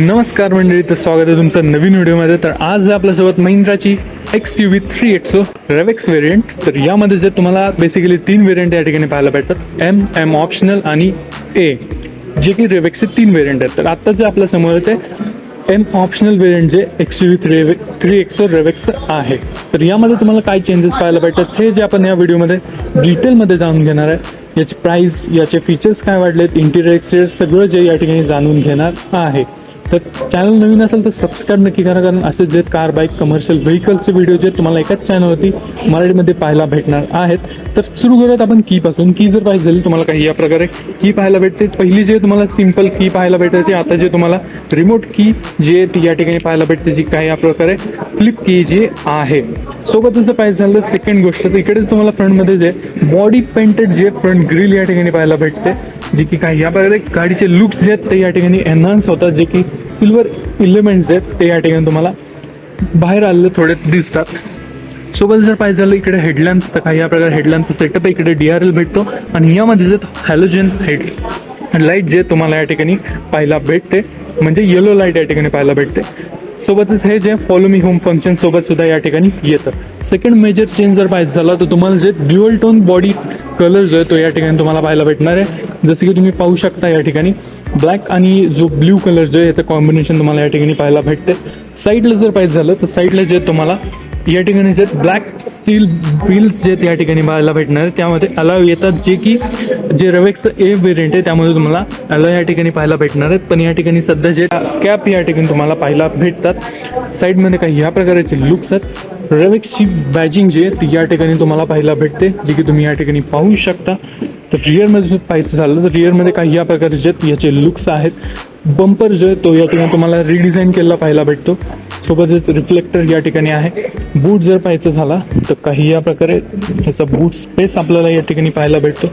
नमस्कार मंडळी तर स्वागत आहे तुमचं नवीन व्हिडिओमध्ये. तर आज आपल्यासोबत महिंद्राची X U V three XO REVX variant तर यामध्ये जे तुम्हाला बेसिकली तीन व्हेरियंट या ठिकाणी पाहायला भेटतात. एम एम ऑप्शनल आणि ए जे की रेवेक्सचे तीन व्हेरियंट आहेत. तर आत्ता जे आपल्यासमोर ते एम ऑप्शनल व्हेरियंट जे X U V three three XO REVX आहे. तर यामध्ये तुम्हाला काय चेंजेस पाहायला भेटतात हे जे आपण या व्हिडिओमध्ये डिटेलमध्ये जाणून घेणार आहे. याची प्राईस याचे फीचर्स काय वाढलेत इंटिरियर एक्सटिरियर सगळं जे या ठिकाणी जाणून घेणार आहे. तर चॅनल नवीन असेल तर सबस्क्राईब नक्की करा कारण असे जे कार बाईक कमर्शियल व्हेकल्सचे व्हिडिओ जे तुम्हाला एकाच चॅनलवरती मराठीमध्ये पाहायला भेटणार आहेत. तर सुरू करूयात आपण कीपासून की जर पाहिजे झाली तुम्हाला काही या प्रकारे की पाहायला भेटते. पहिली जे तुम्हाला सिंपल की पाहायला भेटायची आता जे तुम्हाला रिमोट की जे या ठिकाणी पाहायला भेटते जी काही या प्रकारे फ्लिप की जी आहे. सोबतच जर पाहिजे झालं सेकंड गोष्ट तर इकडे तुम्हाला फ्रंटमध्ये जे बॉडी पेंटेड जे फ्रंट ग्रिल या ठिकाणी पाहायला भेटते. जे की काही या प्रकारे गाडीचे लुक्स जे आहेत ते या ठिकाणी एनहान्स होतात जे की सिल्वर इलिमेंट्स आहेत ते या ठिकाणी तुम्हाला बाहेर आलेले थोडे दिसतात. सोबत जर पाहिजे झालं इकडे हेडलॅम्प्स तर काही या प्रकारे हेडलॅम्पचा सेटअप आहे. इकडे डी आर एल भेटतो आणि यामध्ये जे हॅलोजन हेड लाइट जे तुम्हाला या ठिकाणी पाहायला भेटते. म्हणजे येलो लाइट या ठिकाणी पाहायला भेटते. सोबतच हे जे फॉलो मी होम फंक्शन सोबत सुद्धा या ठिकाणी येतं. सेकंड मेजर चेंज जर पाहिजे झाला तर तुम्हाला जे ड्युअल टोन बॉडी कलर जो आहे तो या ठिकाणी तुम्हाला पाहायला भेटणार आहे. जसं की तुम्ही पाहू शकता या ठिकाणी. ब्लॅक आणि जो ब्ल्यू कलर जो आहे याचं कॉम्बिनेशन तुम्हाला या ठिकाणी पाहायला भेटते. साईडला जर पाहिजे झालं तर साईडला जे तुम्हाला या ठिकाणी जे ब्लॅक स्टील व्हील्स जे या ठिकाणी पाहायला भेटणार आहे त्यामध्ये अलाव येतात जे की जे रवेक्स ए व्हेरियंट आहे त्यामध्ये तुम्हाला अलाव या ठिकाणी पाहायला भेटणार आहेत. पण या ठिकाणी सध्या जे कॅप या ठिकाणी तुम्हाला पाहायला भेटतात. साईडमध्ये काही या प्रकारचे लुक्स आहेत. रेवेक्सची बॅजिंग जी आहे ती या ठिकाणी तुम्हाला पाहायला भेटते जे की तुम्ही या ठिकाणी पाहू शकता. तर रिअरमध्ये जर पाहायचं झालं तर रिअरमध्ये काही या प्रकारचे आहेत याचे लुक्स आहेत. बंपर जो आहे तो या ठिकाणी तुम्हाला रिडिझाईन केलेला पाहायला भेटतो. सोबतच रिफ्लेक्टर या ठिकाणी आहे. बूट जर पाहायचं झाला तर काही या प्रकारे ह्याचा बूट स्पेस आपल्याला या ठिकाणी पाहायला भेटतो.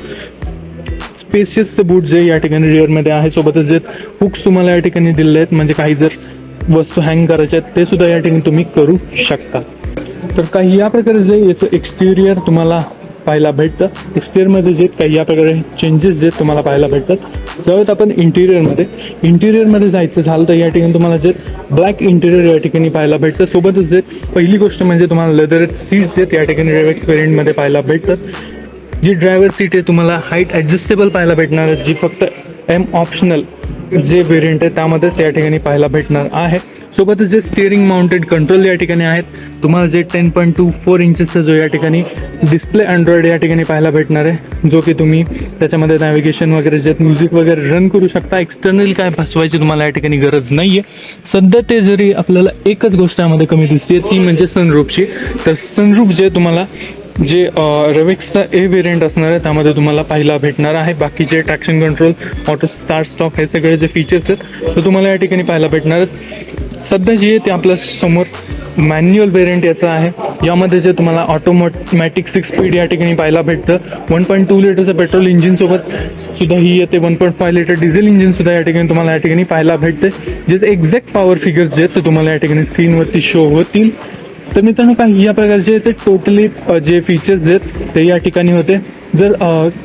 स्पेसियसचे बूट जे या ठिकाणी रिअरमध्ये आहे. सोबतच जे हुक्स तुम्हाला या ठिकाणी दिलेले आहेत. म्हणजे काही जर वस्तू हँग करायच्या आहेत ते सुद्धा या ठिकाणी तुम्ही करू शकता. तर काही या प्रकारे जे याचं एक्सटेरियर तुम्हाला पाहायला भेटतं एक्सटिरियरमध्ये जे काही या प्रकारे चेंजेस जे तुम्हाला पाहायला भेटतात जवळ आपण इंटिरियरमध्ये इंटिरियरमध्ये जायचं झालं तर या ठिकाणी तुम्हाला जे ब्लॅक इंटिरियर या ठिकाणी पाहायला भेटतं. सोबतच जे पहिली गोष्ट म्हणजे तुम्हाला लेदर सीट्स जे या ठिकाणी रेवेक्स व्हेरियंटमध्ये पाहायला भेटतात. जी ड्रायव्हर सीट आहे तुम्हाला हाईट ॲडजस्टेबल पाहायला भेटणार आहे जी फक्त एम ऑप्शनल जे व्हेरियंट आहे त्यामध्येच या ठिकाणी पाहायला भेटणार आहे. सोबतच जे स्टिअरिंग माउंटेड कंट्रोल या ठिकाणी आहेत तुम्हाला जे टेन पॉईंट टू फोर इंचेसचा जो या ठिकाणी डिस्प्ले अँड्रॉइड या ठिकाणी पाहायला भेटणार आहे जो की तुम्ही त्याच्यामध्ये नॅव्हिगेशन वगैरे जे म्युझिक वगैरे रन करू शकता. एक्सटर्नल काय फसवायची तुम्हाला या ठिकाणी गरज नाही आहे सध्या ते जरी आपल्याला एकच गोष्ट यामध्ये कमी दिसते ती म्हणजे सनरूपची तर सनरूप जे तुम्हाला जे रेविक्सचा ए व्हेरियंट असणार आहे त्यामध्ये तुम्हाला पाहायला भेटणार आहे. बाकीचे traction control auto start stop हे सगळे जे फीचर्स आहेत ते तुम्हाला या ठिकाणी पाहायला भेटणार आहेत सध्या जे आहे ते आपल्यासमोर मॅन्युअल व्हेरियंट याचं आहे. यामध्ये जे तुम्हाला ऑटोमॅटिक सिक्स स्पीड या ठिकाणी पाहायला भेटतं. वन पॉईंट टू लिटरचं पेट्रोल इंजिनसोबत सुद्धा ही येते. One point five litre diesel engine सुद्धा या ठिकाणी तुम्हाला या ठिकाणी पाहायला भेटते. जे एक्झॅक्ट पॉवर फिगर्स जे आहेत ते तुम्हाला या ठिकाणी स्क्रीनवरती शो होतील. तर मित्रांनो काही या प्रकारचे ते टोटली जे फीचर्स आहेत ते या ठिकाणी होते. जर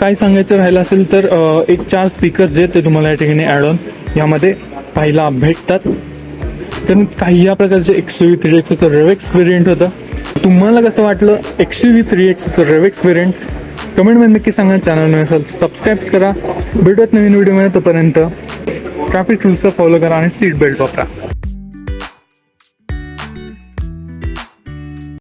काय सांगायचं राहिलं असेल तर एक चार स्पीकर्स आहेत ते तुम्हाला या ठिकाणी ॲड ऑन यामध्ये पाहायला भेटतात. तर काही या प्रकारचे एक्स वी थ्री एक्सचं रेवेक्स व्हेरियंट होतं. तुम्हाला कसं वाटलं एक्स वी थ्री एक्सचं रेवेक्स व्हेरियंट कमेंटमध्ये नक्की सांगा. चॅनल असेल सबस्क्राईब करा. भेटत नवीन व्हिडिओमध्ये तोपर्यंत ट्रॅफिक रूल्सचा फॉलो करा आणि सीट बेल्ट वापरा.